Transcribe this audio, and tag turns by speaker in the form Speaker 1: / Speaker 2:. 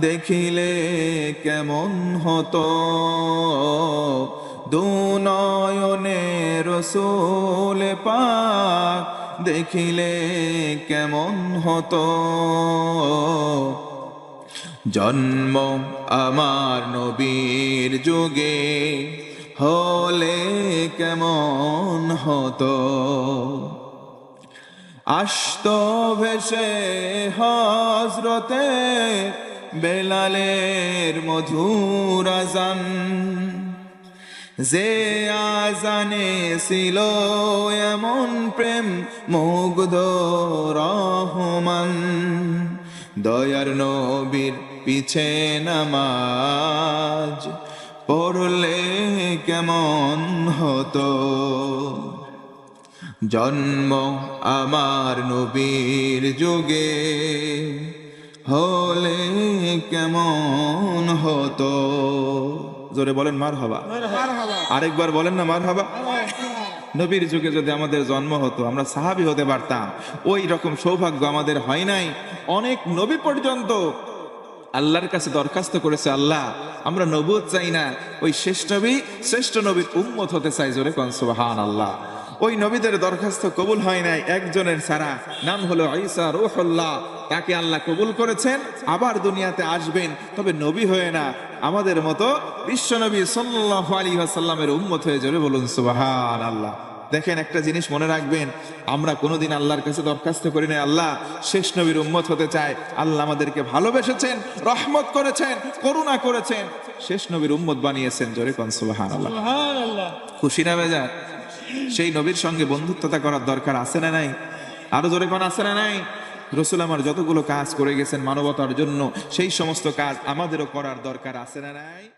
Speaker 1: দেখিলে কেমন হতো? দুনয়নে রসুল পা দেখিলে কেমন হতো? জন্ম আমার নবীর যুগে হলে কেমন হতো? আস্ত ভেসে হজরতে বেলালের মধুর আজান। যে আজানে ছিল এমন প্রেম মুগ্ধ রহমান। দয়ার নবীর পিছে নামাজ পড়লে কেমন হতো? জন্ম আমার নবীর যুগে। হলে কেমন হতো? জোরে বলেন মার হবা আরেকবার বলেন না মার হবা নবীর যুগে যদি আমাদের জন্ম হতো আমরা সাহাবি হতে পারতাম। ওই রকম সৌভাগ্য আমাদের হয় নাই। অনেক নবী পর্যন্ত আল্লাহর কাছে দরখাস্ত করেছে আল্লাহ, আমরা নবুত চাই না। ওই শেষ নবী, শ্রেষ্ঠ নবীর উম্মত হতে চাই জোরে কনসুবাহান আল্লাহ ওই নবীদের দরখাস্ত কবুল হয় নাই একজনের সারা নাম হলো ঈসা রুহুল্লাহ। তাকে আল্লাহ কবুল করেছেন, আবার দুনিয়াতে আসবেন, তবে নবী হয়ে না। আমাদের মতো বিশ্ব নবী সাল্লাল্লাহু আলাইহি ওয়াসাল্লামের উম্মত হয়ে যাবে বলুন সুবহান আল্লাহ দেখেন একটা জিনিস মনে রাখবেন আমরা কোনোদিন আল্লাহর কাছে দরখাস্ত করি না আল্লাহ শেষ নবীর উম্মত হতে চায় আল্লাহ আমাদেরকে ভালোবেসেছেন রহমত করেছেন করুণা করেছেন শেষ নবীর উম্মত বানিয়েছেন জোরে কনসুবাহান আল্লাহ খুশি না বেজার সেই নবীর সঙ্গে বন্ধুত্বতা করার দরকার আছে না নাই? আরও জোরে কোন আছে না নাই? রসুল আমার যতগুলো কাজ করে গেছেন মানবতার জন্য সেই সমস্ত কাজ আমাদেরও করার দরকার আছে না নাই?